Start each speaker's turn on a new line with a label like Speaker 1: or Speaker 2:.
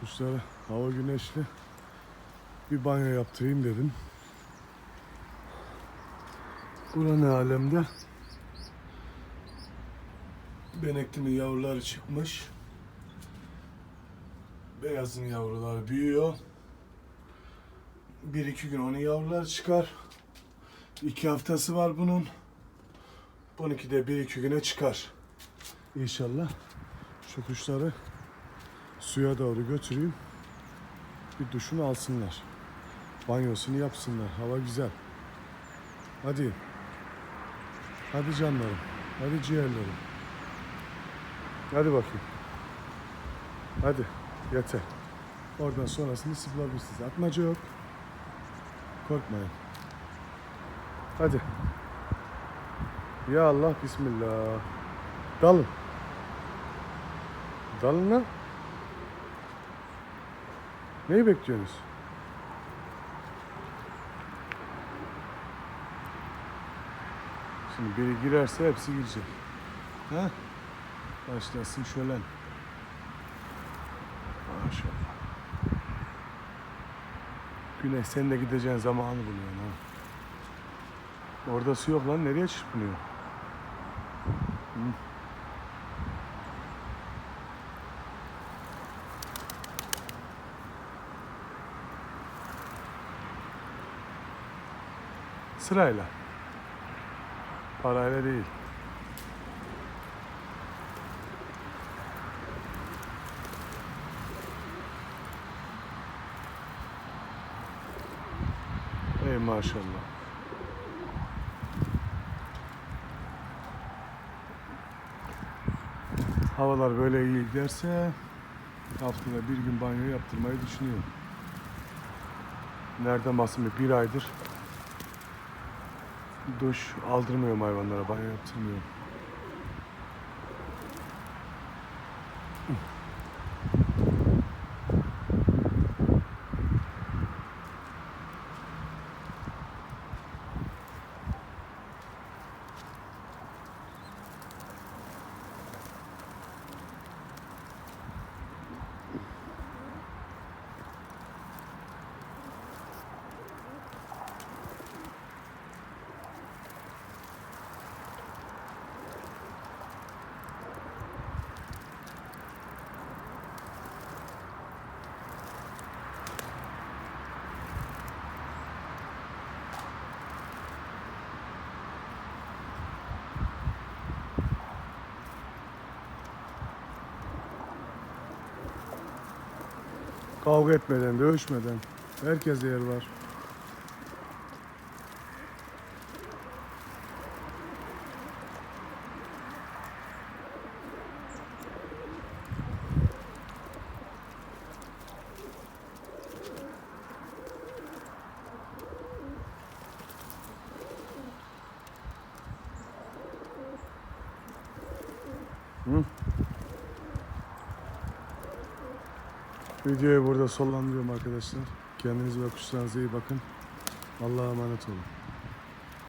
Speaker 1: Kuşlara hava güneşli. Bir banyo yaptırayım dedim. Bura ne alemde? Beneklimin yavruları çıkmış. Beyazın yavruları büyüyor. Bir iki gün onun yavruları çıkar. İki haftası var bunun. Bununki de bir iki güne çıkar. İnşallah şu kuşları suya doğru götüreyim. Bir duşunu alsınlar. Banyosunu yapsınlar. Hava güzel. Hadi. Hadi canlarım. Hadi ciğerlerim. Hadi bakayım. Hadi. Yeter. Oradan sonrasını siz. Atmaca yok. Korkmayın. Hadi. Ya Allah Bismillah. Dalın. Dalın lan. Neyi bekliyorsunuz? Şimdi biri girerse hepsi girecek. Ha? Başlasın şölen. Maşallah. Güneş sen de gideceğin zamanı buluyorsun ha. Orada su yok lan nereye çırpınıyor? Hı. Sırayla. Parayla değil. Ey maşallah. Havalar böyle iyi giderse haftada bir gün banyo yaptırmayı düşünüyorum. Nereden bahsediyor? Bir aydır duş aldırmıyorum hayvanlara, banyo yaptırmıyorum. Kavga etmeden, dövüşmeden. Herkese yer var. Hı? Videoyu burada sonlandırıyorum arkadaşlar. Kendinize ve kuşlarınıza iyi bakın. Allah'a emanet olun.